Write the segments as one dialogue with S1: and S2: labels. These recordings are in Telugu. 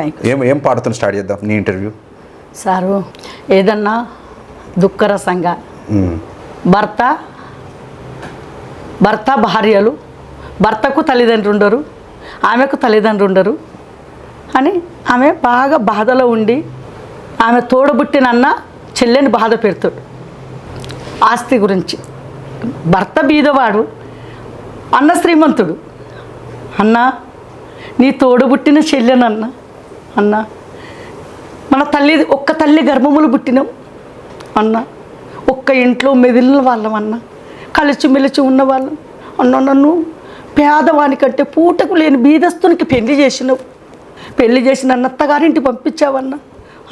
S1: థ్యాంక్
S2: ఏం ఏం పాడుతున్న స్టార్ట్ చేద్దాం నీ ఇంటర్వ్యూ?
S1: సారు ఏదన్నా దుఃఖరసంగా భర్త భర్త భార్యలు భర్తకు తల్లిదండ్రులు ఉండరు ఆమెకు తల్లిదండ్రులు ఉండరు. అని ఆమె బాగా బాధలో ఉండి ఆమె తోడబుట్టిన అన్న చెల్లెని బాధ పెడతాడు ఆస్తి గురించి. భర్త బీదవాడు అన్న శ్రీమంతుడు. అన్న నీ తోడబుట్టిన చెల్లెనన్న అన్న. మన తల్లి ఒక్క తల్లి గర్భములు పుట్టినాం అన్న. ఒక్క ఇంట్లో మెదిలిన వాళ్ళం అన్న. కలిసి మెలిచి ఉన్నవాళ్ళం అన్న నన్ను పేదవానికంటే పూటకు లేని బీదస్తునికి పెళ్ళి చేసినావు. పెళ్ళి చేసి నన్ను అత్తగారింటి పంపించావన్న.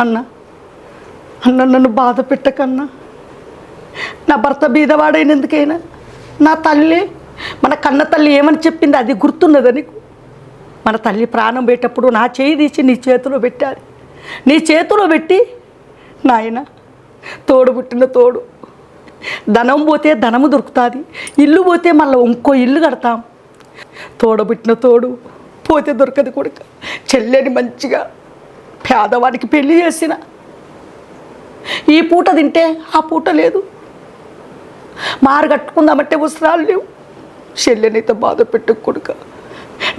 S1: అన్న అన్న నన్ను బాధ పెట్టకన్నా. నా భర్త బీదవాడైనందుకైనా నా తల్లి మన కన్న తల్లి ఏమని చెప్పింది అది గుర్తున్నదా నీకు? మన తల్లి ప్రాణం పెట్టేటప్పుడు నా చేయి తీసి నీ చేతిలో పెట్టాలి. నీ చేతిలో పెట్టి నాయన తోడు పుట్టిన తోడు. ధనం పోతే ధనము దొరుకుతుంది ఇల్లు పోతే మళ్ళీ ఇంకో ఇల్లు కడతాం. తోడబుట్టిన తోడు పోతే దొరకదు కొడుక. చెల్లెని మంచిగా పేదవాడికి పెళ్ళి చేసిన. ఈ పూట తింటే ఆ పూట లేదు. మారు కట్టుకుందామంటే వస్త్రాలు లేవు. చెల్లెనైతే బాధ పెట్టు కొడుక.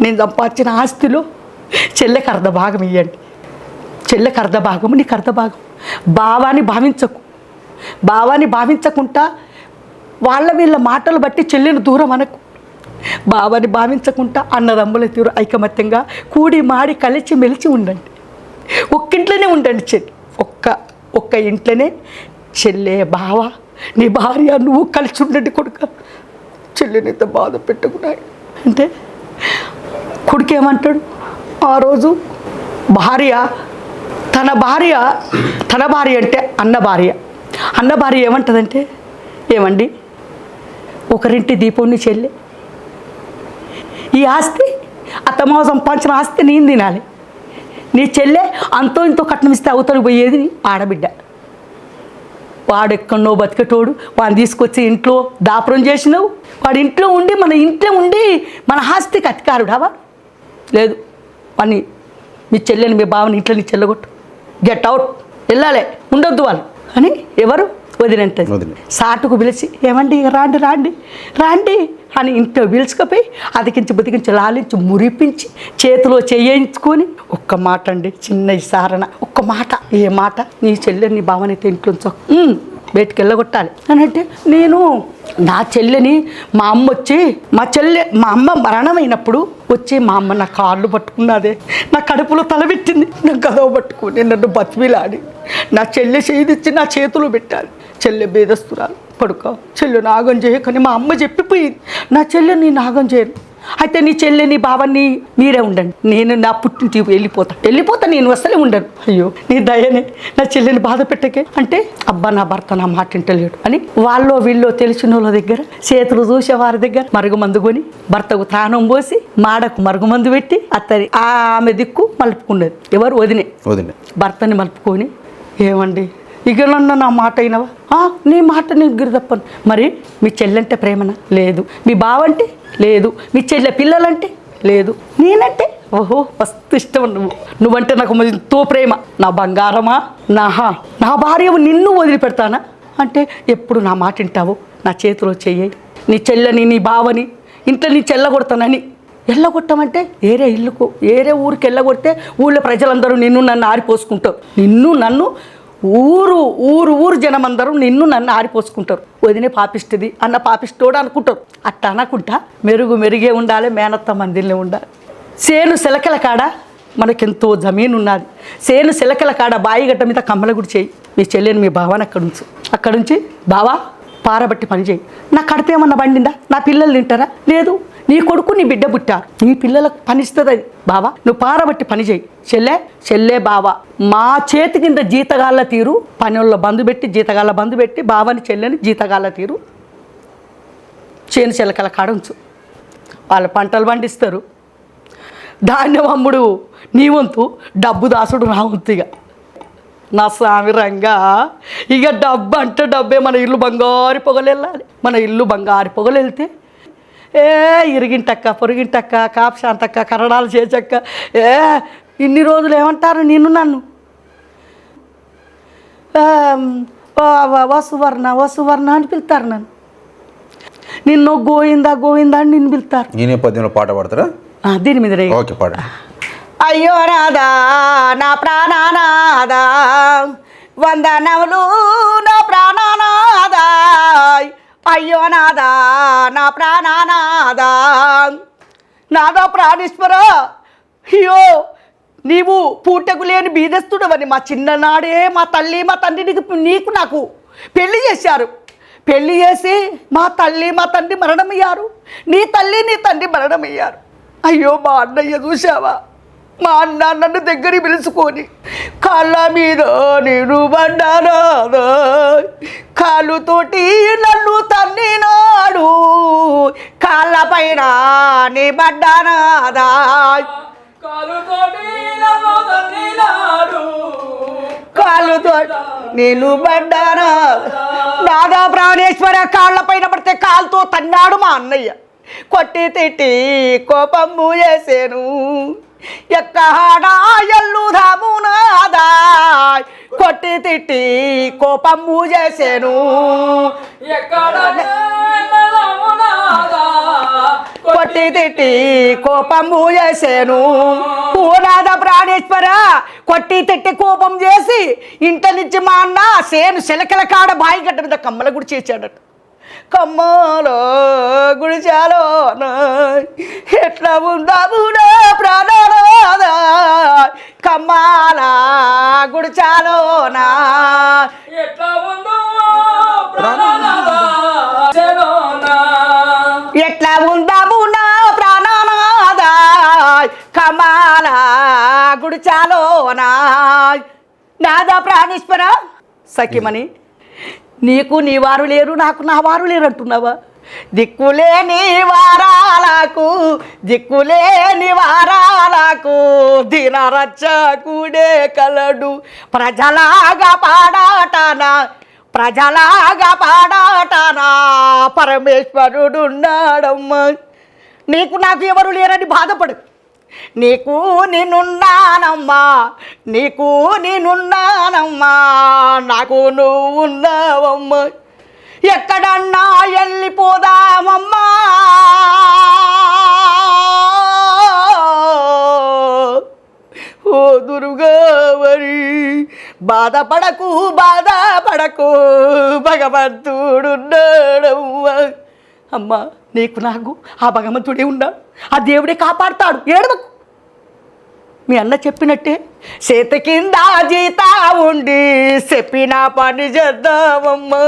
S1: నేను సంపాదించిన ఆస్తిలో చెల్లెకి అర్ధ భాగం ఇవ్వండి చెల్లెకి అర్ధ భాగం నీకు అర్ధ భాగం భావాన్ని భావించకు. భావాన్ని భావించకుండా వాళ్ళ వీళ్ళ మాటలు బట్టి చెల్లెని దూరం అనకు. భావాన్ని భావించకుండా అన్నదమ్ముల తీరు ఐకమత్యంగా కూడి మాడి కలిసి మెలిచి ఉండండి. ఒక్కింట్లోనే ఉండండి చెల్లి. ఒక్క ఒక్క ఇంట్లోనే చెల్లె బావ నీ భార్య నువ్వు కలిసి ఉండండి కొడుక. చెల్లెనితో బాధ పెట్టుకున్నాయి అంటే కొడుకు ఏమంటాడు ఆ రోజు భార్య తన భార్య తన భార్య అంటే అన్న భార్య. అన్న భార్య ఏమంటుందంటే ఏమండి? ఒకరింటి దీపంని చెల్లి. ఈ ఆస్తి అత్తమావ సంపాదించిన ఆస్తి నేను తినాలి. నీ చెల్లె అంతో ఇంతో కట్నం ఇస్తే అవతలకు పోయేది ఆడబిడ్డ. వాడు ఎక్కడో బతికేటోడు వాడిని తీసుకొచ్చి ఇంట్లో దాపురం చేసినావు. వాడి ఇంట్లో ఉండి మన ఇంట్లో ఉండి మన ఆస్తికి అధికారుడావా? లేదు. వాడిని మీ చెల్లెని మీ బావని ఇంట్లో నీ చెల్లగొట్టు. గెట్ అవుట్ వెళ్ళాలి. ఉండొద్దు వాళ్ళు అని ఎవరు వదినంటది
S2: వదిన.
S1: సాటుకు పిలిచి ఏమండి రాండి రాండి రాండి అని ఇంట్లో పిలుచుకపోయి అదికించి బతికించి లాలించి మురిపించి చేతిలో చేయించుకొని ఒక్క మాట అండి చిన్న ఇసారణ ఒక్క మాట ఏ మాట? నీ చెల్లెని నీ భావనైతే ఇంట్లో ఉంచు. "ఉమ్, బయటికి వెళ్ళగొట్టాలి అని అంటే నేను నా చెల్లెని మా అమ్మ వచ్చి మా చెల్లె మా అమ్మ మరణమైనప్పుడు వచ్చి మా అమ్మ నా కాళ్ళు పట్టుకున్నదే నా కడుపులో తలబెట్టింది నా గదవ పట్టుకుని నన్ను బతిమిలాడి నా చెల్లె చేదిచ్చి నా చేతులు పెట్టాలి. చెల్లె బేదస్తురాలు పడుకో. చెల్లె నాగం చేయకని మా అమ్మ చెప్పిపోయింది. నా చెల్లె నీ నాగం చేయను. అయితే నీ చెల్లె నీ బావని మీరే ఉండండి. నేను నా పుట్టింటి వెళ్ళిపోతా. వెళ్ళిపోతా నేను అసలే ఉండను. అయ్యో నీ దయనే నా చెల్లెని బాధ పెట్టకే. అంటే అబ్బా నా భర్త నా మాట వింటలేడు అని వాళ్ళో వీళ్ళో తెలిసిన వాళ్ళ దగ్గర చేతులు చూసే వారి దగ్గర మరుగు మందు కొని భర్తకు తానం పోసి మాడకు మరుగు మందు పెట్టి అత్తని ఆమె దిక్కు మలుపుకున్నది. ఎవరు వదినే?
S2: వదిన.
S1: భర్తని మలుపుకొని ఏమండి? ఇక నన్ను నా మాట అయినవా నీ మాట నేను గిరిదప్పను. మరి మీ చెల్లంటే ప్రేమన? లేదు. మీ బావంటే? లేదు. మీ చెల్లె పిల్లలంటే? లేదు. నేనంటే? ఓహో మస్తు ఇష్టం నువ్వు. నువ్వంటే నాకు ఎంతో ప్రేమ. నా బంగారమా? నాహా. నా భార్య నిన్ను వదిలిపెడతానా? అంటే ఎప్పుడు నా మాట వింటావు? నా చేతిలో చెయ్యి నీ చెల్లెని నీ బావని ఇంట్లో నీ చెల్లగొడతానని ఎల్లగొట్టమంటే ఏరే ఇల్లుకు ఏరే ఊరికి ఎల్లగొడితే ఊళ్ళో ప్రజలందరూ నిన్ను నన్ను ఆరిపోసుకుంటావు నిన్ను నన్ను ఊరు ఊరు ఊరు జనమందరూ నిన్ను నన్ను ఆరిపోసుకుంటారు. వదినే పాపిస్తుంది అన్న పాపిస్తోడు అనుకుంటారు. అట్ట అనకుంటా మెరుగు మెరుగే ఉండాలి మేనత్త మందిలో ఉండాలి. సేను శిలకల కాడ మనకెంతో జమీన్ ఉన్నది సేను శిలకల కాడ బాయిగడ్డ మీద కమ్మలగుడి చేయి. మీ చెల్లెని మీ బావని అక్కడ ఉంచు అక్కడ నుంచి బావా పారబట్టి పని చేయి. నా కడుపు ఏమన్నా పండిందా? నా పిల్లలు తింటారా? లేదు. నీ కొడుకు నీ బిడ్డ పుట్టారు నీ పిల్లలకు పనిస్తుంది. అది బావా నువ్వు పారబట్టి పని చేయి. చెల్లె చెల్లె బావా మా చేతి కింద జీతగాళ్ళ తీరు పనుల్లో బంధు పెట్టి జీతగాళ్ళ బంధు పెట్టి బావని చెల్లెని జీతగాళ్ళ తీరు. చేను చిలకల కాడ ఉంచు. వాళ్ళు పంటలు పండిస్తారు. ధాన్యం అమ్ముడు నీ వంతు డబ్బు దాసుడు నా వంతు ఇక నా స్వామి రంగా ఇక డబ్బు అంటే డబ్బే. మన ఇల్లు బంగారు పొగలు వెళ్ళాలి. మన ఇల్లు బంగారు పొగలు వెళ్తే ఏ ఇరిగింటక్క పొరిగింటక్క కాపశాంతక్క కరడాలు చేచక్క ఏ ఇన్ని రోజులు ఏమంటారు నిన్ను నన్ను? వసువర్ణ వసువర్ణ అని పిలుస్తారు నన్ను. నిన్ను గోయిందా గోయిందా అని నిన్ను పిలుస్తారు
S2: ఈ నేపథ్యంలో పాట పాడతారా?
S1: దీని మీద
S2: ఓకే పాడ.
S1: అయ్యో నాదా నా ప్రాణనాదా వందనములు నా ప్రాణనాదా అయ్యో నాదా నా ప్రాణానాదా నాదా ప్రాణేశ్వర. అయ్యో నీవు పూటకు లేని బీదస్తుడవని మా చిన్ననాడే మా తల్లి మా తండ్రి నీకు నీకు నాకు పెళ్ళి చేశారు. పెళ్ళి చేసి మా తల్లి మా తండ్రి మరణమయ్యారు. నీ తల్లి నీ తండ్రి మరణమయ్యారు. అయ్యో మా అన్నయ్య చూసావా మా అన్న నన్ను దగ్గరికి పిలుచుకొని కాళ్ళ మీద నేను పడ్డానాదా కాళ్ళతోటి నన్ను తన్నినాడు. కాళ్ళ పైన నీ పడ్డానాదా
S3: కాలుతోటి.
S1: కాళ్ళతో నేను పడ్డానా నాదా ప్రాణేశ్వర కాళ్ళ పైన పడితే కాలుతో తన్నాడు మా అన్నయ్య. కొట్టి తిట్టి కోపము చేసేను ఎక్కడా నాదా కొట్టి తిట్టి కోపము చేసేను. కొట్టి తిట్టి కోపము చేసేను. పూనాద ప్రాణేశ్వర కొట్టి తిట్టి కోపం చేసి ఇంట నుంచి మా అన్న సేను శిలకల కాడ బాయి గట్ట మీద కమ్మల గుడి చేశాడట. కమ్మలో గుడిచాలో ఎట్లా ఉందాము నా ప్రాణనాద కమ్మాల గుడిచాలోనా
S3: ఎట్లా ఉందో.
S1: ఎట్లా ఉందాము నా ప్రాణనాద కమాల గుడిచాలోనా నాదా ప్రాణేశ్వర? సఖిమని నీకు నీ వారు లేరు నాకు నా వారు లేరు అంటున్నావా? దిక్కులేని వారాలకు దిక్కులేని వారాలకు దినరచ్చకుడే కలడు. ప్రజలాగా పాడాటనా ప్రజలాగా పాడాటనా పరమేశ్వరుడున్నాడమ్మ. నీకు నాకు ఎవరు లేరని బాధపడు నీకు నేనున్నానమ్మా నీకు నేనున్నానమ్మా నాకు నువ్వు ఉన్నావమ్మా ఎక్కడన్నా వెళ్ళిపోదామమ్మా. ఓ దుర్గావరి బాధపడకు బాధపడకు భగవంతుడున్నాడమ్మా. అమ్మా నీకు నాకు ఆ భగవంతుడే ఉన్నాడు ఆ దేవుడే కాపాడుతాడు. ఏడవకు. మీ అన్న చెప్పినట్టే చేతి కింద జీతా ఉండి చెప్పిన పని చేద్దామమ్మా.